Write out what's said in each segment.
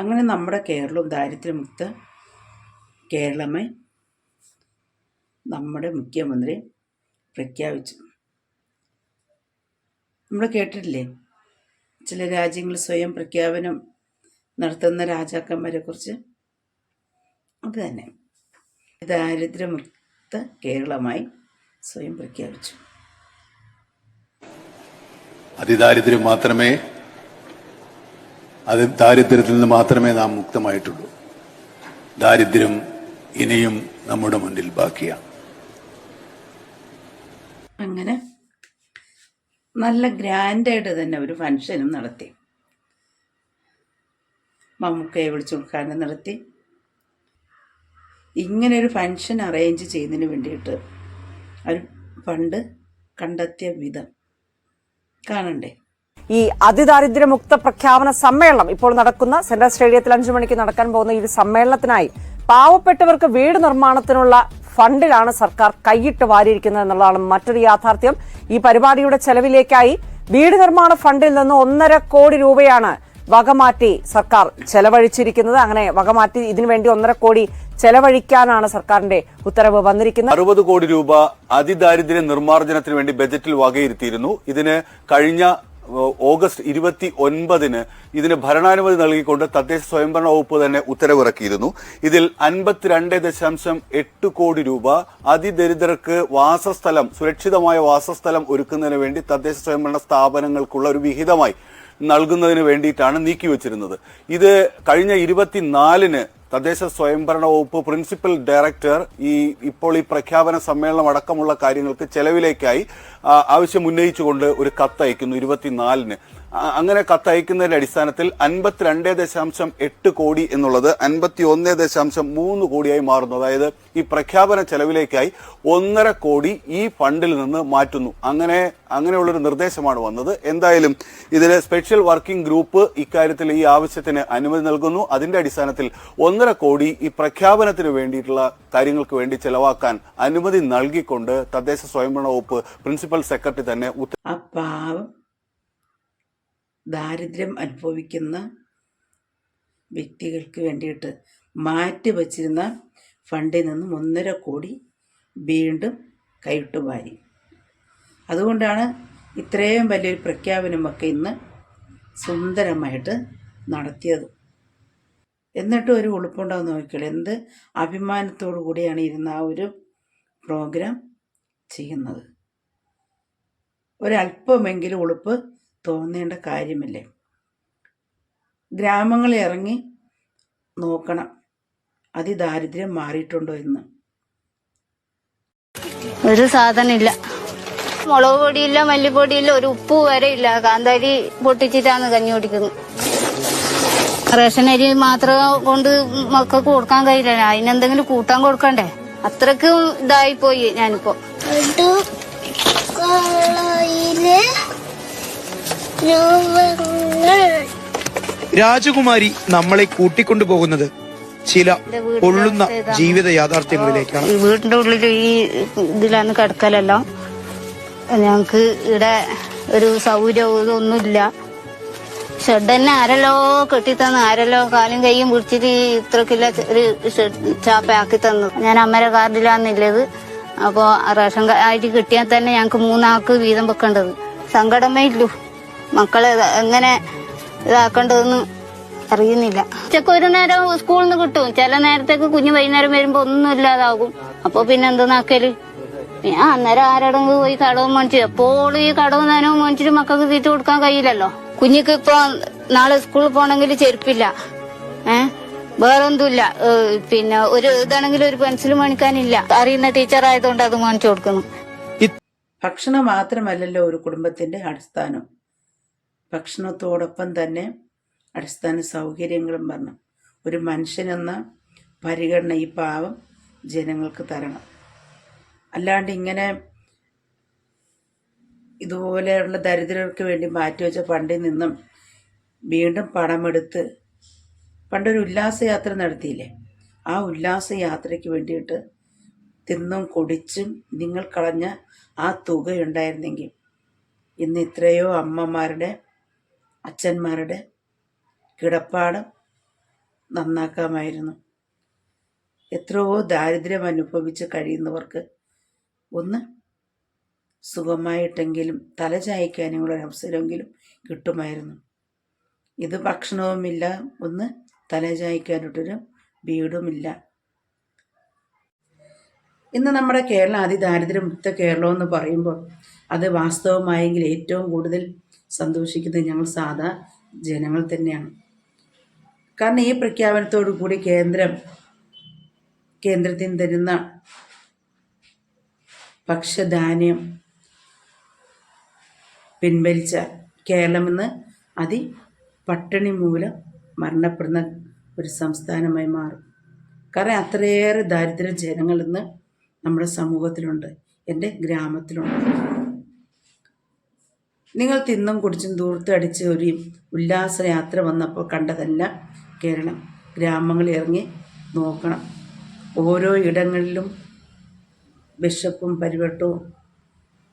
അങ്ങനെ നമ്മുടെ കേരളവും ദാരിദ്ര്യമുക്ത കേരളമേ നമ്മുടെ മുഖ്യമന്ത്രി പ്രഖ്യാപിച്ചു. നമ്മൾ കേട്ടിട്ടില്ലേ? ചില രാജ്യങ്ങൾ സ്വയം പ്രഖ്യാപനം നടത്തുന്ന രാജാക്കന്മാരെ കുറിച്ച് അത് തന്നെ. ദാരിദ്ര്യമുക്ത കേരളമായി സ്വയം പ്രഖ്യാപിച്ചു. അതിദാരിദ്ര്യം മാത്രമേ അത് ദാരിദ്ര്യത്തിൽ നിന്ന് മാത്രമേ നാം മുക്തമായിട്ടുള്ളൂ. ദാരിദ്ര്യം ഇനിയും നമ്മുടെ മുന്നിൽ ബാക്കിയാണ്. അങ്ങനെ നല്ല ഗ്രാൻഡായിട്ട് തന്നെ ഒരു ഫങ്ഷനും നടത്തി. മമ്മൂക്കയെ വിളിച്ചു ഉദ്ഘാടനം നടത്തി. ഇങ്ങനെ ഒരു ഫങ്ഷൻ അറേഞ്ച് ചെയ്യുന്നതിന് വേണ്ടിയിട്ട് അവർ പണ്ട് കണ്ടെത്തിയ വിധം. കാണണ്ടേ? ഈ അതിദാരിദ്ര്യമുക്ത പ്രഖ്യാപന സമ്മേളനം ഇപ്പോൾ നടക്കുന്ന സെൻട്രൽ സ്റ്റേഡിയത്തിൽ അഞ്ചു മണിക്ക് നടക്കാൻ പോകുന്ന ഈ സമ്മേളനത്തിനായി പാവപ്പെട്ടവർക്ക് വീട് നിർമ്മാണത്തിനുള്ള ഫണ്ടിലാണ് സർക്കാർ കൈയിട്ട് വാരിയിരിക്കുന്നത് എന്നുള്ളതാണ് മറ്റൊരു യാഥാർത്ഥ്യം. ഈ പരിപാടിയുടെ ചെലവിലേക്കായി വീട് നിർമ്മാണ ഫണ്ടിൽ നിന്ന് ഒന്നര കോടി രൂപയാണ് വകമാറ്റി സർക്കാർ ചെലവഴിച്ചിരിക്കുന്നത്. അങ്ങനെ വകമാറ്റി ഇതിനുവേണ്ടി ഒന്നര കോടി ചെലവഴിക്കാനാണ് സർക്കാരിന്റെ ഉത്തരവ് വന്നിരിക്കുന്നത്. അറുപത് കോടി രൂപ അതിദാരിദ്ര്യ നിർമ്മാർജനത്തിന് വേണ്ടി ബജറ്റിൽ വകയിരുത്തിയിരുന്നു. ഇതിന് കഴിഞ്ഞ ഓഗസ്റ്റ് ഇരുപത്തി ഒൻപതിന് ഇതിന് ഭരണാനുമതി നൽകിക്കൊണ്ട് തദ്ദേശ സ്വയംഭരണ വകുപ്പ് തന്നെ ഉത്തരവിറക്കിയിരുന്നു. ഇതിൽ അൻപത്തിരണ്ട് ദശാംശം എട്ട് കോടി രൂപ അതിദരിദ്രർക്ക് വാസസ്ഥലം സുരക്ഷിതമായ വാസസ്ഥലം ഒരുക്കുന്നതിന് വേണ്ടി തദ്ദേശ സ്വയംഭരണ സ്ഥാപനങ്ങൾക്കുള്ള ഒരു വിഹിതമായി നൽകുന്നതിന് വേണ്ടിയിട്ടാണ് നീക്കിവച്ചിരുന്നത്. ഇത് കഴിഞ്ഞ ഇരുപത്തിനാലിന് തദ്ദേശ സ്വയംഭരണ വകുപ്പ് പ്രിൻസിപ്പൽ ഡയറക്ടർ ഈ ഇപ്പോൾ ഈ പ്രഖ്യാപന സമ്മേളനം അടക്കമുള്ള കാര്യങ്ങൾക്ക് ചെലവിലേക്കായി ആവശ്യം ഉന്നയിച്ചുകൊണ്ട് ഒരു കത്തയക്കുന്നു ഇരുപത്തിനാലിന്. അങ്ങനെ കത്തയക്കുന്നതിന്റെ അടിസ്ഥാനത്തിൽ അൻപത്തിരണ്ട് ദശാംശം എട്ട് കോടി എന്നുള്ളത് അൻപത്തി ഒന്ന് ദശാംശം മൂന്ന് കോടിയായി മാറുന്നു. അതായത് ഈ പ്രഖ്യാപന ചെലവിലേക്കായി ഒന്നര കോടി ഈ ഫണ്ടിൽ നിന്ന് മാറ്റുന്നു. അങ്ങനെ അങ്ങനെയുള്ളൊരു നിർദ്ദേശമാണ് വന്നത്. എന്തായാലും ഇതിന് സ്പെഷ്യൽ വർക്കിംഗ് ഗ്രൂപ്പ് ഇക്കാര്യത്തിൽ ഈ ആവശ്യത്തിന് അനുമതി നൽകുന്നു. അതിന്റെ അടിസ്ഥാനത്തിൽ ഒന്നര കോടി ഈ പ്രഖ്യാപനത്തിന് വേണ്ടിയിട്ടുള്ള കാര്യങ്ങൾക്ക് വേണ്ടി ചെലവാക്കാൻ അനുമതി നൽകിക്കൊണ്ട് തദ്ദേശ സ്വയംഭരണ വകുപ്പ് പ്രിൻസിപ്പൽ സെക്രട്ടറി തന്നെ ഉത്തരവ് ദാരിദ്ര്യം അനുഭവിക്കുന്ന വ്യക്തികൾക്ക് വേണ്ടിയിട്ട് മാറ്റി വച്ചിരുന്ന ഫണ്ടിൽ നിന്നും ഒന്നര കോടി വീണ്ടും കൈവിട്ടു വാരി. അതുകൊണ്ടാണ് ഇത്രയും വലിയൊരു പ്രഖ്യാപനമൊക്കെ ഇന്ന് സുന്ദരമായിട്ട് നടത്തിയത്. എന്നിട്ടും ഒരു ഉളുപ്പുണ്ടാവും നോക്കിയാൽ എന്ത് അഭിമാനത്തോടു കൂടിയാണ് ഇരുന്ന ആ ഒരു പ്രോഗ്രാം ചെയ്യുന്നത്. ഒരല്പമെങ്കിലും ഉളുപ്പ് തോന്നേണ്ട കാര്യമില്ലേ? ഗ്രാമങ്ങളിൽ ഇറങ്ങി നോക്കണം. അതിദാരിദ്ര്യം മാറിയിട്ടുണ്ടോ എന്ന് ഒരു സാധനം ഇല്ല. മുളക് പൊടിയില്ല മല്ലിപ്പൊടിയില്ല ഒരു ഉപ്പ് വരെ ഇല്ല. കാന്താരി പൊട്ടിച്ചിട്ടാണ് കഞ്ഞി കുടിക്കുന്നത്. റേഷൻ അരി മാത്രം കൊണ്ട് മക്കൾക്ക് കൊടുക്കാൻ കഴിയില്ല. അതിനെന്തെങ്കിലും കൂട്ടാൻ കൊടുക്കണ്ടേ? അത്രയ്ക്ക് ഇതായി പോയി ഞാനിപ്പോ രാജകുമാരി നമ്മളെ കൂട്ടിക്കൊണ്ടുപോകുന്നത് ചില പൊള്ളുന്ന ജീവിത യാഥാർത്ഥ്യങ്ങളിലേക്കാണ്. ഈ വീടിന്റെ ഉള്ളിൽ ഈ ഇതിലാണ് കിടക്കലല്ലോ. ഞങ്ങക്ക് ഇവിടെ ഒരു സൗകര്യം ഇതൊന്നുമില്ല. ഷെഡ് തന്നെ ആരല്ലോ കെട്ടിത്തന്ന് ആരല്ലോ കാലും കൈയും പിടിച്ചിട്ട് ഇത്രക്കില്ല ഒരു ഷെഡ് ചാപ്പയാക്കി തന്നു. ഞാൻ അമ്മരെ കാർഡിലാന്നില്ലത്. അപ്പോ റേഷൻ ആയിട്ട് കിട്ടിയാൽ തന്നെ ഞങ്ങക്ക് മൂന്നാൾക്ക് വീതം വെക്കേണ്ടത്. സങ്കടമേ ഇല്ലു. മക്കളെ എങ്ങനെ ഇതാക്കേണ്ടതെന്ന് അറിയുന്നില്ല. ഉച്ചയ്ക്ക് ഒരു നേരം സ്കൂളിൽ നിന്ന് കിട്ടും. ചില നേരത്തേക്ക് കുഞ്ഞ് വൈകുന്നേരം വരുമ്പോ ഒന്നും ഇല്ലാതാകും. അപ്പൊ പിന്നെ എന്തെന്നാക്കൽ ഞാൻ അന്നേരം ആരോടെങ്കിലും പോയി കടവും മേടിച്ചു എപ്പോഴും ഈ കടവും നേനവും മേടിച്ചിട്ട് മക്കൾക്ക് തീറ്റ കൊടുക്കാൻ കഴിയില്ലല്ലോ. കുഞ്ഞിക്ക് ഇപ്പൊ നാളെ സ്കൂളിൽ പോണെങ്കിൽ ചെരുപ്പില്ല. ഏ? വേറൊന്നുമില്ല. ഇല്ല പിന്നെ ഒരു ഇതാണെങ്കിൽ ഒരു പെൻസിൽ മേടിക്കാനില്ല. അറിയുന്ന ടീച്ചർ ആയതുകൊണ്ട് അത് മേടിച്ചു കൊടുക്കുന്നു. ഭക്ഷണം മാത്രമല്ലല്ലോ ഒരു കുടുംബത്തിന്റെ അടിസ്ഥാനം. ഭക്ഷണത്തോടൊപ്പം തന്നെ അടിസ്ഥാന സൗകര്യങ്ങളും വരണം ഒരു മനുഷ്യനെന്ന പരിഗണന ഈ പാവം ജനങ്ങൾക്ക് തരണം. അല്ലാണ്ട് ഇങ്ങനെ ഇതുപോലെയുള്ള ദരിദ്രർക്ക് വേണ്ടി മാറ്റിവെച്ച ഫണ്ടിൽ നിന്നും വീണ്ടും പണമെടുത്ത് പണ്ടൊരു ഉല്ലാസയാത്ര നടത്തിയില്ലേ? ആ ഉല്ലാസയാത്രയ്ക്ക് വേണ്ടിയിട്ട് തിന്നും കുടിച്ചും നിങ്ങൾ കളഞ്ഞ ആ തുകയുണ്ടായിരുന്നെങ്കിൽ ഇന്ന് ഇത്രയോ അമ്മമാരുടെ അച്ഛന്മാരുടെ കിടപ്പാടം നന്നാക്കാമായിരുന്നു. എത്രയോ ദാരിദ്ര്യം അനുഭവിച്ച് കഴിയുന്നവർക്ക് ഒന്ന് സുഖമായിട്ടെങ്കിലും തലചായ്ക്കാനുള്ള ഒരു അവസരമെങ്കിലും കിട്ടുമായിരുന്നു. ഇത് ഭക്ഷണവുമില്ല. ഒന്ന് തലചായ്ക്കാനായിട്ടൊരു വീടുമില്ല. ഇന്ന് നമ്മുടെ കേരളം അതിദാരിദ്ര്യമുക്ത കേരളം എന്ന് പറയുമ്പോൾ അത് വാസ്തവമായെങ്കിൽ ഏറ്റവും കൂടുതൽ സന്തോഷിക്കുന്നത് ഞങ്ങൾ സാധാ ജനങ്ങൾ തന്നെയാണ്. കാരണം ഈ പ്രഖ്യാപനത്തോടു കൂടി കേന്ദ്രം കേന്ദ്രത്തിന് തരുന്ന ഭക്ഷ്യധാന്യം പിൻവലിച്ച കേരളമെന്ന് അതി പട്ടിണി മൂലം മരണപ്പെടുന്ന ഒരു സംസ്ഥാനമായി മാറും. കാരണം അത്രയേറെ ദാരിദ്ര്യ ജനങ്ങൾ ഇന്ന് നമ്മുടെ സമൂഹത്തിലുണ്ട്. എന്റെ ഗ്രാമത്തിലുണ്ട്. നിങ്ങൾ തിന്നും കുടിച്ചും ദൂർത്തടിച്ച് ഒരു ഉല്ലാസയാത്ര വന്നപ്പോൾ കണ്ടതെല്ലാം കേരളം ഗ്രാമങ്ങളിൽ ഇറങ്ങി നോക്കണം. ഓരോ ഇടങ്ങളിലും വിശപ്പും പരിവട്ടവും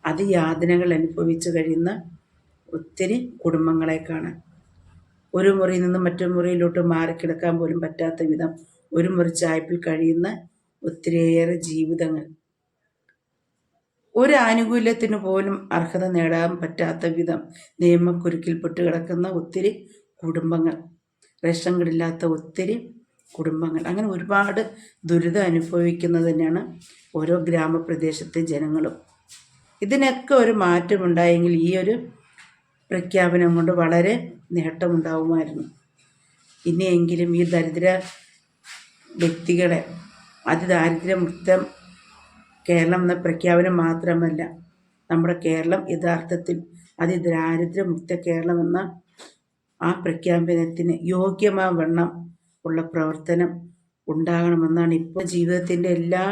അതിയാതനകൾ അനുഭവിച്ചു കഴിയുന്ന ഒത്തിരി കുടുംബങ്ങളെ കാണാൻ ഒരു മുറിയിൽ നിന്ന് മറ്റൊരു മുറിയിലോട്ട് മാറിക്കിടക്കാൻ പോലും പറ്റാത്ത വിധം ഒരു മുറി ചായ്പിൽ കഴിയുന്ന ഒത്തിരിയേറെ ജീവിതങ്ങൾ ഒരു ആനുകൂല്യത്തിന് പോലും അർഹത നേടാൻ പറ്റാത്ത വിധം നിയമക്കുരുക്കിൽപ്പെട്ട് കിടക്കുന്ന ഒത്തിരി കുടുംബങ്ങൾ റേഷൻ കാർഡില്ലാത്ത ഒത്തിരി കുടുംബങ്ങൾ. അങ്ങനെ ഒരുപാട് ദുരിതം അനുഭവിക്കുന്നത് തന്നെയാണ് ഓരോ ഗ്രാമപ്രദേശത്തെ ജനങ്ങളും. ഇതിനൊക്കെ ഒരു മാറ്റമുണ്ടായെങ്കിൽ ഈ ഒരു പ്രഖ്യാപനം കൊണ്ട് വളരെ നേട്ടമുണ്ടാവുമായിരുന്നു. ഇനിയെങ്കിലും ഈ ദരിദ്ര വ്യക്തികളെ അതിദാരിദ്ര്യമുക്തം കേരളം എന്ന പ്രഖ്യാപനം മാത്രമല്ല നമ്മുടെ കേരളം യഥാർത്ഥത്തിൽ അതിദാരിദ്ര്യമുക്ത കേരളം എന്ന ആ പ്രഖ്യാപനത്തിന് യോഗ്യമായ വണ്ണം ഉള്ള പ്രവർത്തനം ഉണ്ടാകണമെന്നാണ് ഇപ്പോൾ ജീവിതത്തിന്റെ എല്ലാ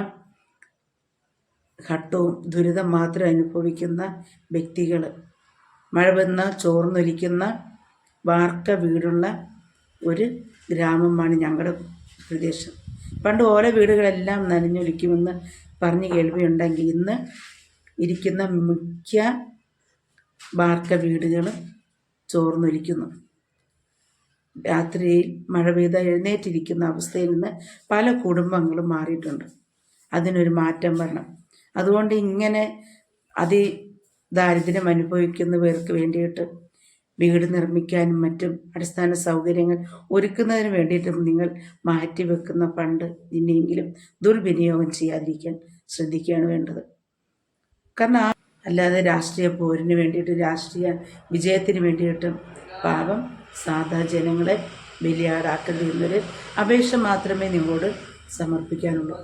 ഘട്ടവും ദുരിതം മാത്രം അനുഭവിക്കുന്ന വ്യക്തികൾ. മഴ വന്ന് ചോർന്നൊലിക്കുന്ന വാർക്ക വീടുള്ള ഒരു ഗ്രാമമാണ് ഞങ്ങളുടെ പ്രദേശം. പണ്ട് ഓരോ വീടുകളെല്ലാം നനഞ്ഞൊലിക്കുമെന്ന് പറഞ്ഞ് കേൾവിയുണ്ടെങ്കിൽ ഇന്ന് ഇരിക്കുന്ന മിക്ക വാർക്ക വീടുകൾ ചോർന്നൊലിക്കുന്നു. രാത്രിയിൽ മഴ പെയ്ത എഴുന്നേറ്റിരിക്കുന്ന അവസ്ഥയിൽ നിന്ന് പല കുടുംബങ്ങളും മാറിയിട്ടുണ്ട്. അതിനൊരു മാറ്റം വരണം. അതുകൊണ്ട് ഇങ്ങനെ അതി ദാരിദ്ര്യം അനുഭവിക്കുന്നവർക്ക് വേണ്ടിയിട്ട് വീട് നിർമ്മിക്കാനും മറ്റും അടിസ്ഥാന സൗകര്യങ്ങൾ ഒരുക്കുന്നതിന് വേണ്ടിയിട്ടും നിങ്ങൾ മാറ്റിവെക്കുന്ന ഫണ്ട് ഇനിയെങ്കിലും ദുർവിനിയോഗം ചെയ്യാതിരിക്കാൻ ശ്രദ്ധിക്കുകയാണ് വേണ്ടത്. കാരണം ആ അല്ലാതെ രാഷ്ട്രീയ പോരിന് വേണ്ടിയിട്ട് രാഷ്ട്രീയ വിജയത്തിന് വേണ്ടിയിട്ടും പാവം സാധാ ജനങ്ങളെ ബലിയാടാക്കേണ്ടി എന്നൊരു അപേക്ഷ മാത്രമേ നിങ്ങളോട് സമർപ്പിക്കാനുള്ളൂ.